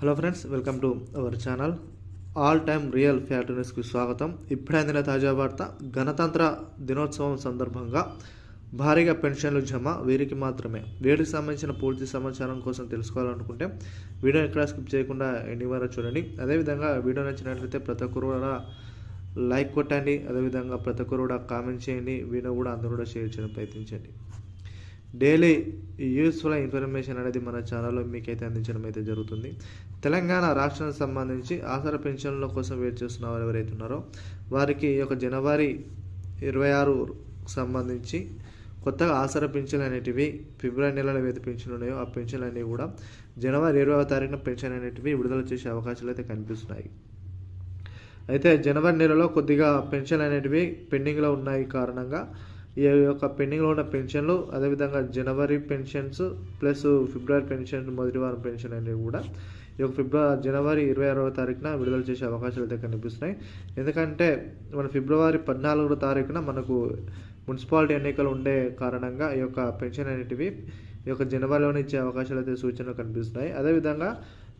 Hello friends welcome to our channel. All time real fact న్యూస్కి స్వాగతం. ఇప్పుడే అందిన తాజా వార్త గణతంత్ర దినోత్సవం సందర్భంగా భారీగా పెన్షన్లు జమ వీరికి మాత్రమే. వీరికి సంబంధించిన పూర్తి సమాచారం కోసం తెలుసుకోవాలనుకుంటే వీడియో ఎక్కడ స్కిప్ చేయకుండా ఎన్ని వరకు చూడండి. అదేవిధంగా వీడియో నచ్చినట్లయితే ప్రతి ఒక్కరు కూడా లైక్ కొట్టండి. అదేవిధంగా ప్రతి ఒక్కరు కూడా కామెంట్ చేయండి. వీడియో కూడా అందరూ కూడా షేర్ చేయడం ప్రయత్నించండి. డైలీ యూస్ఫుల్ ఇన్ఫర్మేషన్ అనేది మన ఛానల్లో మీకైతే అందించడం అయితే జరుగుతుంది. తెలంగాణ రాష్ట్రానికి సంబంధించి ఆసర పెన్షన్ల కోసం వెయిట్ చేస్తున్న వారు ఎవరైతే ఉన్నారో వారికి ఈ యొక్క జనవరి ఇరవై ఆరు సంబంధించి కొత్తగా ఆసర పెన్షన్ అనేటివి ఫిబ్రవరి నెలలో ఏవైతే పెన్షన్లు ఉన్నాయో ఆ పెన్షన్లు అనేవి కూడా జనవరి ఇరవై తారీఖున పెన్షన్ అనేటివి విడుదల చేసే అవకాశాలు అయితే కనిపిస్తున్నాయి. అయితే జనవరి నెలలో కొద్దిగా పెన్షన్ అనేటివి పెండింగ్లో ఉన్నాయి కారణంగా ఈ యొక్క పెండింగ్లో ఉన్న పెన్షన్లు అదేవిధంగా జనవరి పెన్షన్స్ ప్లస్ ఫిబ్రవరి పెన్షన్ మొదటి వారం పెన్షన్ అనేవి కూడా ఈ యొక్క ఫిబ్రవరి జనవరి ఇరవై ఆరవ తారీఖున విడుదల చేసే అవకాశాలు అయితే కనిపిస్తున్నాయి. ఎందుకంటే మన ఫిబ్రవరి పద్నాలుగో తారీఖున మనకు మున్సిపాలిటీ ఎన్నికలు ఉండే కారణంగా ఈ యొక్క పెన్షన్ అనేటివి ఈ యొక్క జనవరిలోనే ఇచ్చే అవకాశాలు అయితే సూచనలు కనిపిస్తున్నాయి. అదేవిధంగా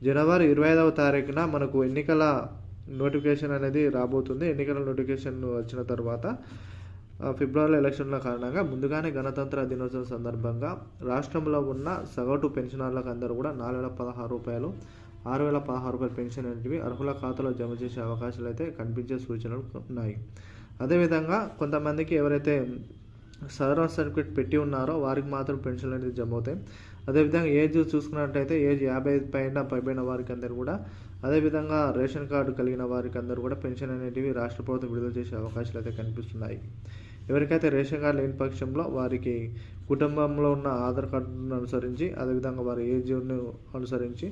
జనవరి ఇరవై ఐదవ తారీఖున మనకు ఎన్నికల నోటిఫికేషన్ అనేది రాబోతుంది. ఎన్నికల నోటిఫికేషన్ వచ్చిన తర్వాత ఫిబ్రవరిలో ఎలక్షన్ల కారణంగా ముందుగానే గణతంత్ర దినోత్సవం సందర్భంగా రాష్ట్రంలో ఉన్న సగటు పెన్షనర్లకు అందరూ కూడా నాలుగు వేల పదహారు రూపాయలు ఆరు వేల పదహారు రూపాయల పెన్షన్ అనేవి అర్హుల ఖాతాలో జమ చేసే అవకాశాలు అయితే కనిపించే సూచనలు ఉన్నాయి. అదేవిధంగా కొంతమందికి ఎవరైతే సదరన్ సర్టిఫికేట్ పెట్టి ఉన్నారో వారికి మాత్రం పెన్షన్లు అనేది జమ అవుతాయి. అదేవిధంగా ఏజ్ చూసుకున్నట్టయితే ఏజ్ యాభై పైన పైబడిన వారికి అందరూ కూడా అదేవిధంగా రేషన్ కార్డు కలిగిన వారికి అందరూ కూడా పెన్షన్ అనేటివి రాష్ట్ర ప్రభుత్వం విడుదల చేసే అవకాశాలు అయితే కనిపిస్తున్నాయి. ఎవరికైతే రేషన్ కార్డు లేని పక్షంలో వారికి కుటుంబంలో ఉన్న ఆధార్ కార్డును అనుసరించి అదేవిధంగా వారి ఏజ్ను అనుసరించి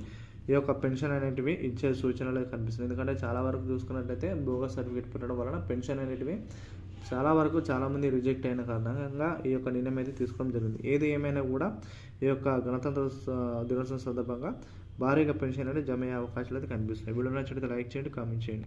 ఈ యొక్క పెన్షన్ అనేటివి ఇచ్చే సూచనలు కనిపిస్తుంది ఎందుకంటే చాలా వరకు చూసుకున్నట్టయితే బోగస్ సర్టిఫికేట్ పెట్టడం వలన పెన్షన్ అనేటివి చాలా వరకు చాలామంది రిజెక్ట్ అయిన కారణంగా ఈ యొక్క నిర్ణయం అయితే తీసుకోవడం జరిగింది. ఏది ఏమైనా కూడా ఈ యొక్క గణతంత్ర దినోత్సవం సందర్భంగా భారీగా పెన్షన్ అనేది జమ అయ్యే అవకాశాలు అయితే కనిపిస్తున్నాయి. వీడియో నచ్చినట్లయితే లైక్ చేయండి కామెంట్ చేయండి.